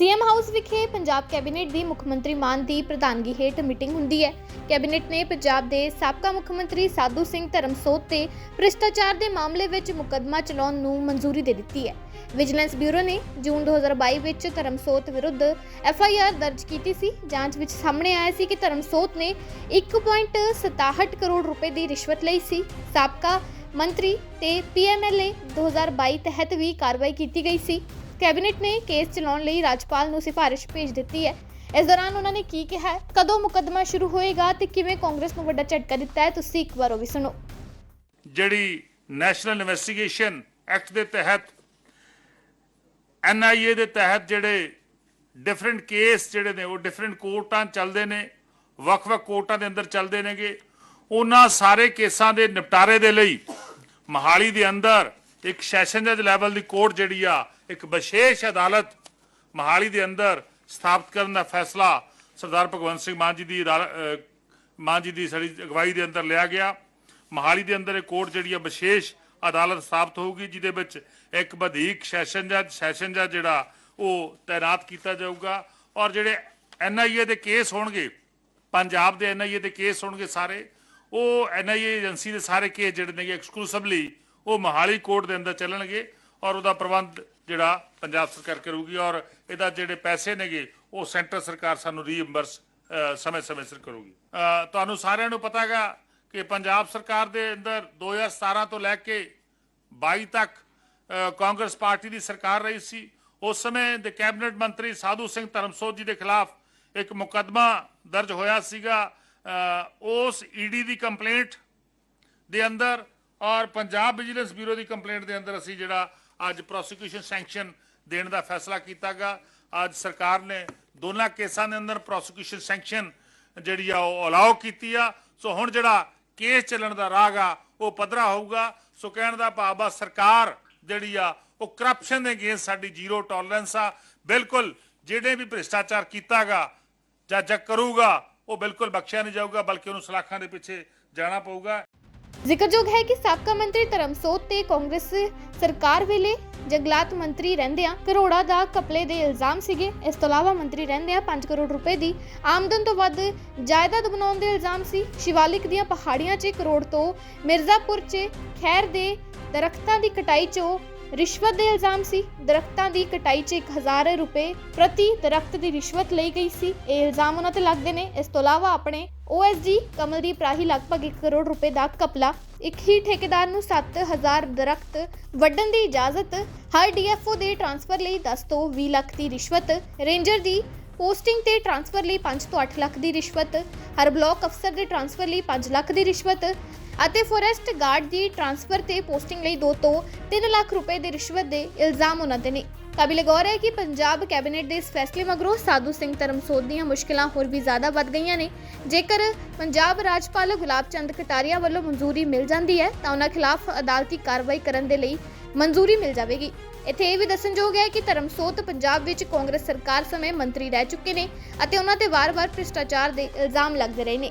CM house ਵਿਖੇ Punjab cabinet ਦੀ ਮੁੱਖ ਮੰਤਰੀ ਮਾਨ ਦੀ ਪ੍ਰਧਾਨਗੀ ਹੇਠ ਮੀਟਿੰਗ ਹੁੰਦੀ ਹੈ। ਕੈਬਨਿਟ ਨੇ ਪੰਜਾਬ ਦੇ ਸਾਬਕਾ ਮੁੱਖ ਮੰਤਰੀ ਸਾਧੂ ਸਿੰਘ ਧਰਮਸੋਤ ਤੇ ਭ੍ਰਿਸ਼ਟਾਚਾਰ ਦੇ ਮਾਮਲੇ ਵਿੱਚ ਮੁਕੱਦਮਾ ਚਲਾਉਣ ਨੂੰ ਮਨਜ਼ੂਰੀ ਦੇ ਦਿੱਤੀ ਹੈ। ਵਿਜੀਲੈਂਸ ਬਿਊਰੋ ਨੇ ਜੂਨ 2022 ਵਿੱਚ ਧਰਮਸੋਤ ਵਿਰੁੱਧ ਐੱਫ ਆਈ ਆਰ ਦਰਜ ਕੀਤੀ ਸੀ। ਜਾਂਚ ਵਿੱਚ ਸਾਹਮਣੇ ਆਇਆ ਸੀ ਕਿ ਧਰਮਸੋਤ ਨੇ 1.67 ਕਰੋੜ ਰੁਪਏ ਦੀ ਰਿਸ਼ਵਤ ਲਈ ਸੀ। ਸਾਬਕਾ ਮੰਤਰੀ ਤੇ ਪੀਐਮਐਲਏ 2022 ਤਹਿਤ ਵੀ ਕਾਰਵਾਈ ਕੀਤੀ ਗਈ ਸੀ। ਕੈਬਨਿਟ ਨੇ ਕੇਸ ਚਲਾਉਣ ਲਈ ਰਾਜਪਾਲ ਨੂੰ ਸਿਫਾਰਿਸ਼ ਭੇਜ ਦਿੱਤੀ ਹੈ। ਇਸ ਦੌਰਾਨ ਉਹਨਾਂ ਨੇ ਕੀ ਕਿਹਾ ਹੈ ਕਦੋਂ ਮੁਕੱਦਮਾ ਸ਼ੁਰੂ ਹੋਏਗਾ ਤੇ ਕਿਵੇਂ ਕਾਂਗਰਸ ਨੂੰ ਵੱਡਾ ਝਟਕਾ ਦਿੱਤਾ ਹੈ, ਤੁਸੀਂ ਇੱਕ ਵਾਰ ਉਹ ਵੀ ਸੁਣੋ। ਜਿਹੜੀ ਨੈਸ਼ਨਲ ਇਨਵੈਸਟੀਗੇਸ਼ਨ ਐਕਟ ਦੇ ਤਹਿਤ ਐਨਆਈਏ ਦੇ ਤਹਿਤ ਜਿਹੜੇ ਡਿਫਰੈਂਟ ਕੇਸ ਜਿਹੜੇ ਨੇ, ਉਹ ਡਿਫਰੈਂਟ ਕੋਰਟਾਂ ਚੱਲਦੇ ਨੇ, ਵੱਖ-ਵੱਖ ਕੋਰਟਾਂ ਦੇ ਅੰਦਰ ਚੱਲਦੇ ਨੇਗੇ। ਉਹਨਾਂ ਸਾਰੇ ਕੇਸਾਂ ਦੇ ਨਿਪਟਾਰੇ ਦੇ ਲਈ ਮਹਾਲੀ ਦੇ ਅੰਦਰ ਇੱਕ ਸੈਸ਼ਨ ਜੱਜ ਲੈਵਲ ਦੀ ਕੋਰਟ ਜਿਹੜੀ ਆ ਇੱਕ ਵਿਸ਼ੇਸ਼ ਅਦਾਲਤ ਮਹਾਲੀ ਦੇ ਅੰਦਰ ਸਥਾਪਿਤ ਕਰਨ ਦਾ ਫੈਸਲਾ ਸਰਦਾਰ ਭਗਵੰਤ ਸਿੰਘ ਮਾਨ ਜੀ ਦੀ ਅਦਾਲ- ਮਾਨ ਜੀ ਦੀ ਸਾਡੀ ਅਗਵਾਈ ਦੇ ਅੰਦਰ ਲਿਆ ਗਿਆ। ਮਹਾਲੀ ਦੇ ਅੰਦਰ ਇਹ ਕੋਰਟ ਜਿਹੜੀ ਆ ਵਿਸ਼ੇਸ਼ ਅਦਾਲਤ ਸਥਾਪਿਤ ਹੋਊਗੀ, ਜਿਹਦੇ ਵਿੱਚ ਇੱਕ ਵਧੀਕ ਸੈਸ਼ਨ ਜੱਜ ਸੈਸ਼ਨ ਜੱਜ ਜਿਹੜਾ ਉਹ ਤਾਇਨਾਤ ਕੀਤਾ ਜਾਊਗਾ। ਔਰ ਜਿਹੜੇ ਐਨਆਈਏ ਦੇ ਕੇਸ ਹੋਣਗੇ, ਪੰਜਾਬ ਦੇ ਐਨਆਈਏ ਦੇ ਕੇਸ ਹੋਣਗੇ ਸਾਰੇ, ਉਹ ਐਨਆਈਏ ਏਜੰਸੀ ਦੇ ਸਾਰੇ ਕੇਸ ਜਿਹੜੇ ਨੇਗੇ ਐਕਸਕਲੂਸਿਵਲੀ ਉਹ ਮਹਾਲੀ ਕੋਰਟ ਦੇ ਅੰਦਰ ਚੱਲਣਗੇ। ਔਰ ਉਹਦਾ ਪ੍ਰਬੰਧ ਜਿਹੜਾ ਪੰਜਾਬ ਸਰਕਾਰ ਕਰੂਗੀ ਔਰ ਇਹਦਾ ਜਿਹੜੇ ਪੈਸੇ ਨੇਗੇ ਉਹ ਸੈਂਟਰ ਸਰਕਾਰ ਸਾਨੂੰ ਰੀਇੰਬਰਸ ਸਮੇਂ-ਸਮੇਂ ਸਿਰ ਕਰੂਗੀ। ਤੁਹਾਨੂੰ ਸਾਰਿਆਂ ਨੂੰ ਪਤਾ ਹੈਗਾ ਕਿ ਪੰਜਾਬ ਸਰਕਾਰ ਦੇ ਅੰਦਰ 2017 ਤੋਂ ਲੈ ਕੇ 22 ਤੱਕ ਕਾਂਗਰਸ ਪਾਰਟੀ ਦੀ ਸਰਕਾਰ ਰਹੀ ਸੀ। ਉਸ ਸਮੇਂ ਦੇ ਕੈਬਨਿਟ ਮੰਤਰੀ ਸਾਧੂ ਸਿੰਘ ਧਰਮਸੋਤ ਜੀ ਦੇ ਖਿਲਾਫ ਇੱਕ ਮੁਕੱਦਮਾ ਦਰਜ ਹੋਇਆ ਸੀਗਾ। ਅ, ਉਸ ਈਡੀ ਦੀ ਕੰਪਲੇਂਟ ਦੇ ਅੰਦਰ ਔਰ ਪੰਜਾਬ ਵਿਜੀਲੈਂਸ ਬਿਊਰੋ ਦੀ ਕੰਪਲੇਂਟ ਦੇ ਅੰਦਰ ਅਸੀਂ ਜਿਹੜਾ ਅੱਜ ਪ੍ਰੋਸੀਕਿਊਸ਼ਨ ਸੈਂਕਸ਼ਨ ਦੇਣ ਦਾ ਫੈਸਲਾ ਕੀਤਾਗਾ। ਅੱਜ ਸਰਕਾਰ ਨੇ ਦੋਨਾਂ ਕੇਸਾਂ ਦੇ ਅੰਦਰ ਪ੍ਰੋਸੀਕਿਊਸ਼ਨ ਸੈਂਕਸ਼ਨ ਜਿਹੜੀ ਆ ਉਹ ਅਲਾਉ ਕੀਤੀ ਆ। ਸੋ ਹੁਣ ਜਿਹੜਾ ਕੇਸ ਚੱਲਣ ਦਾ ਰਾਹ ਆ, ਉਹ ਪੱਧਰਾ ਹੋਊਗਾ। ਸੋ ਕਹਿਣ ਦਾ ਭਾਵ ਆ, ਸਰਕਾਰ ਜਿਹੜੀ ਆ, ਉਹ ਕਰਪਸ਼ਨ ਦੇ ਅਗੇਂਸਟ ਸਾਡੀ ਜ਼ੀਰੋ ਟੋਲਰੈਂਸ ਆ। ਬਿਲਕੁਲ ਜਿਹੜੇ ਵੀ ਭ੍ਰਿਸ਼ਟਾਚਾਰ ਕੀਤਾਗਾ, ਜਾਂ ਜਾਂ ਕਰੂਗਾ, ਉਹ ਬਿਲਕੁਲ ਬਖਸ਼ਿਆ ਨਹੀਂ ਜਾਊਗਾ, ਬਲਕਿ ਉਹਨੂੰ ਸਲਾਖਾਂ ਦੇ ਪਿੱਛੇ ਜਾਣਾ ਪਊਗਾ। ਜ਼ਿਕਰਯੋਗ ਹੈ ਕਿ ਸਾਬਕਾ ਮੰਤਰੀ ਧਰਮਸੋਤ ਤੇ ਕਾਂਗਰਸ ਸਰਕਾਰ ਵੇਲੇ ਜੰਗਲਾਤ ਮੰਤਰੀ ਰਹਿੰਦਿਆਂ ਕਰੋੜਾਂ ਦਾ ਕਪਲੇ ਦੇ ਇਲਜ਼ਾਮ ਸੀਗੇ। ਇਸ ਤੋਂ ਇਲਾਵਾ ਮੰਤਰੀ ਰਹਿੰਦਿਆਂ 5 ਕਰੋੜ ਰੁਪਏ ਦੀ ਆਮਦਨ ਤੋਂ ਵੱਧ ਜਾਇਦਾਦ ਬਣਾਉਣ ਦੇ ਇਲਜ਼ਾਮ ਸੀ। ਸ਼ਿਵਾਲਿਕ ਦੀਆਂ ਪਹਾੜੀਆਂ 'ਚ ਕਰੋੜ ਤੋਂ ਮਿਰਜ਼ਾਪੁਰ 'ਚ ਖੈਰ ਦੇ ਦਰਖਤਾਂ ਦੀ ਕਟਾਈ 'ਚੋਂ ਰਿਸ਼ਵਤ ਦੇ ਇਲਜ਼ਾਮ ਸੀ। ਦਰਖਤਾਂ ਦੀ ਕਟਾਈ 'ਚ 1000 ਰੁਪਏ ਪ੍ਰਤੀ ਦਰਖਤ ਦੀ ਰਿਸ਼ਵਤ ਲਈ ਗਈ ਸੀ। ਇਹ ਇਲਜ਼ਾਮ ਉਹਨਾਂ ਤੇ ਲੱਗਦੇ ਨੇ। ਇਸ ਤੋਂ ਇਲਾਵਾ ਆਪਣੇ OSD ਕਮਲਦੀਪ ਰਾਹੀ ਲਗਭਗ 1 ਕਰੋੜ ਰੁਪਏ ਦਾ ਕਪਲਾ ਇੱਕ ਹੀ ਠੇਕੇਦਾਰ ਨੂੰ 7000 ਦਰਖਤ ਵੱਢਣ ਦੀ ਇਜਾਜ਼ਤ, ਹਰ DFO ਦੇ ਟ੍ਰਾਂਸਫਰ ਲਈ 10 ਤੋਂ 20 ਲੱਖ ਦੀ ਰਿਸ਼ਵਤ, ਰੇਂਜਰ ਦੀ ਪੋਸਟਿੰਗ ਤੇ ਟ੍ਰਾਂਸਫਰ ਲਈ 5 ਤੋਂ 8 ਲੱਖ ਦੀ ਰਿਸ਼ਵਤ, ਹਰ ਬਲਾਕ ਅਫਸਰ ਦੇ ਟ੍ਰਾਂਸਫਰ ਲਈ 5 ਲੱਖ ਦੀ ਰਿਸ਼ਵਤ ਅਤੇ ਫੋਰੈਸਟ ਗਾਰਡ ਦੀ ਟ੍ਰਾਂਸਫਰ ਤੇ ਪੋਸਟਿੰਗ ਲਈ 2 ਤੋਂ 3 ਲੱਖ ਰੁਪਏ ਦੀ ਰਿਸ਼ਵਤ ਦੇ ਇਲਜ਼ਾਮ ਉਹਨਾਂ ਤੇ ਨੇ। ਕਾਬਿਲੇ ਗੌਰ ਹੈ ਕਿ ਪੰਜਾਬ ਕੈਬਨਿਟ ਦੇ ਇਸ ਫੈਸਲੇ ਮਗਰੋਂ ਸਾਧੂ ਸਿੰਘ ਧਰਮਸੋਤ ਦੀਆਂ ਮੁਸ਼ਕਲਾਂ ਹੋਰ ਵੀ ਜ਼ਿਆਦਾ ਵੱਧ ਗਈਆਂ ਨੇ। ਜੇਕਰ ਪੰਜਾਬ ਰਾਜਪਾਲ ਗੁਲਾਬ ਚੰਦ ਕਟਾਰੀਆ ਵੱਲੋਂ ਮਨਜ਼ੂਰੀ ਮਿਲ ਜਾਂਦੀ ਹੈ, ਤਾਂ ਉਹਨਾਂ ਖਿਲਾਫ ਅਦਾਲਤੀ ਕਾਰਵਾਈ ਕਰਨ ਦੇ ਲਈ ਮਨਜ਼ੂਰੀ ਮਿਲ ਜਾਵੇਗੀ। ਇੱਥੇ ਇਹ ਵੀ ਦੱਸਣਯੋਗ ਹੈ ਕਿ ਧਰਮਸੋਤ ਪੰਜਾਬ ਵਿੱਚ ਕਾਂਗਰਸ ਸਰਕਾਰ ਸਮੇਂ ਮੰਤਰੀ ਰਹਿ ਚੁੱਕੇ ਨੇ ਅਤੇ ਉਹਨਾਂ ਤੇ ਵਾਰ-ਵਾਰ ਭ੍ਰਿਸ਼ਟਾਚਾਰ ਦੇ ਇਲਜ਼ਾਮ ਲੱਗਦੇ ਰਹੇ ਨੇ।